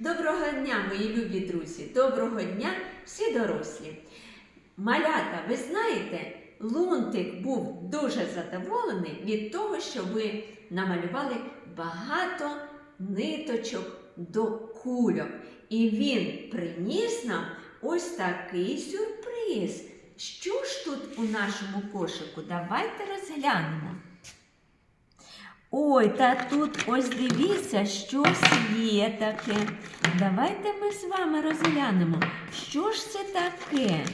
Доброго дня, мої любі друзі! Доброго дня, всі дорослі! Малята, ви знаєте, Лунтик був дуже задоволений від того, що ви намалювали багато ниточок до кульок. І він приніс нам ось такий сюрприз. Що ж тут у нашому кошику? Давайте розглянемо. Ой, та тут ось дивіться, щось є таке. Давайте ми з вами розглянемо, що ж це таке.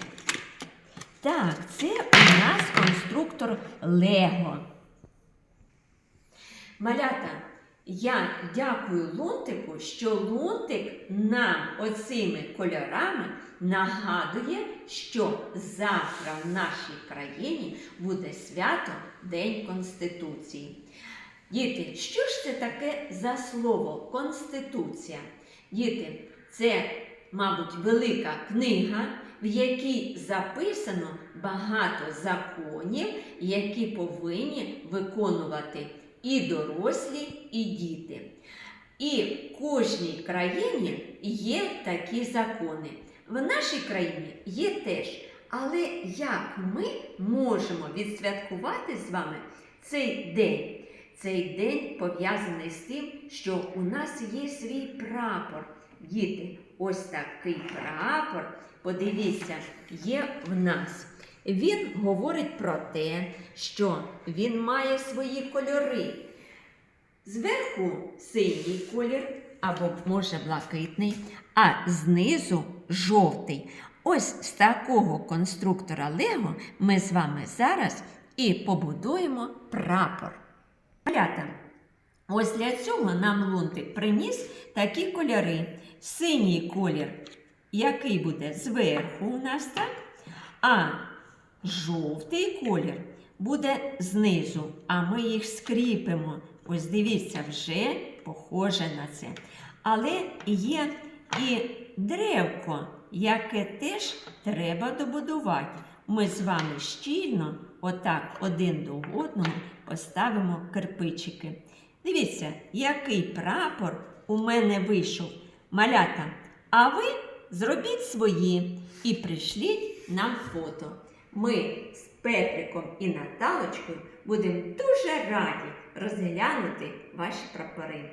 Так, це у нас конструктор Лего. Малята, я дякую Лунтику, що Лунтик нам оцими кольорами нагадує, що завтра в нашій країні буде свято День Конституції. Діти, що ж це таке за слово Конституція? Діти, це, мабуть, велика книга, в якій записано багато законів, які повинні виконувати і дорослі, і діти. І в кожній країні є такі закони. В нашій країні є теж. Але як ми можемо відсвяткувати з вами цей день? Цей день пов'язаний з тим, що у нас є свій прапор. Діти, ось такий прапор, подивіться, є в нас. Він говорить про те, що він має свої кольори. Зверху синій колір, або може блакитний, а знизу жовтий. Ось з такого конструктора Лего ми з вами зараз і побудуємо прапор. Малята, ось для цього нам лунтик приніс такі кольори. Синій колір, який буде зверху у нас, так? А жовтий колір буде знизу, а ми їх скріпимо. Ось дивіться, вже похоже на це. Але є і древко, яке теж треба добудувати. Ми з вами щільно, отак, один до одного, поставимо кирпичики. Дивіться, який прапор у мене вийшов. Малята, а ви зробіть свої і прийшліть нам фото. Ми з Петриком і Наталочкою будемо дуже раді розглянути ваші прапори.